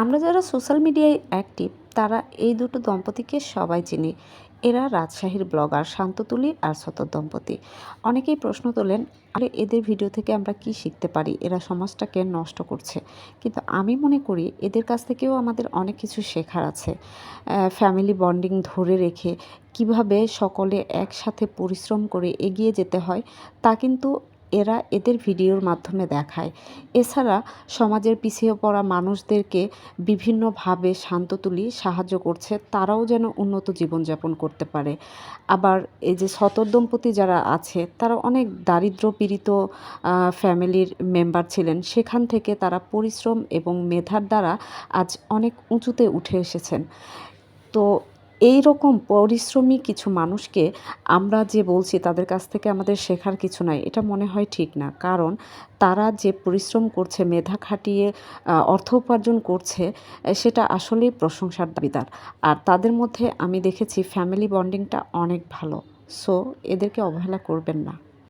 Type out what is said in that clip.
আমরা যারা সোশ্যাল মিডিয়ায় অ্যাক্টিভ, তারা এই দুটো দম্পতিকে সবাই চিনি। এরা রাজশাহীর ব্লগার শান্ততুলি আর সতর দম্পতি। অনেকেই প্রশ্ন তোলেন, আরে, এদের ভিডিও থেকে আমরা কি শিখতে পারি? এরা সমাজটাকে নষ্ট করছে। কিন্তু আমি মনে করি, এদের কাছ থেকেও আমাদের অনেক কিছু শেখার আছে। ফ্যামিলি বন্ডিং ধরে রেখে কীভাবে সকলে একসাথে পরিশ্রম করে এগিয়ে যেতে হয়, তা কিন্তু এরা এদের ভিডিওর মাধ্যমে দেখায়। এছাড়া সমাজের পিছিয়ে পড়া মানুষদেরকে বিভিন্নভাবে শান্ত তুলি সাহায্য করছে, তারাও যেন উন্নত জীবনযাপন করতে পারে। আবার এই যে সতর দম্পতি যারা আছে, তারা অনেক দারিদ্র পীড়িত ফ্যামিলির মেম্বার ছিলেন। সেখান থেকে তারা পরিশ্রম এবং মেধার দ্বারা আজ অনেক উঁচুতে উঠে এসেছেন। তো এই রকম পরিশ্রমী কিছু মানুষকে আমরা যে বলছি তাদের কাছ থেকে আমাদের শেখার কিছু নাই, এটা মনে হয় ঠিক না। কারণ তারা যে পরিশ্রম করছে, মেধা খাটিয়ে অর্থ উপার্জন করছে সেটা আসলেই প্রশংসার দাবিদার। আর তাদের মধ্যে আমি দেখেছি ফ্যামিলি বন্ডিংটা অনেক ভালো। সো এদেরকে অবহেলা করবেন না।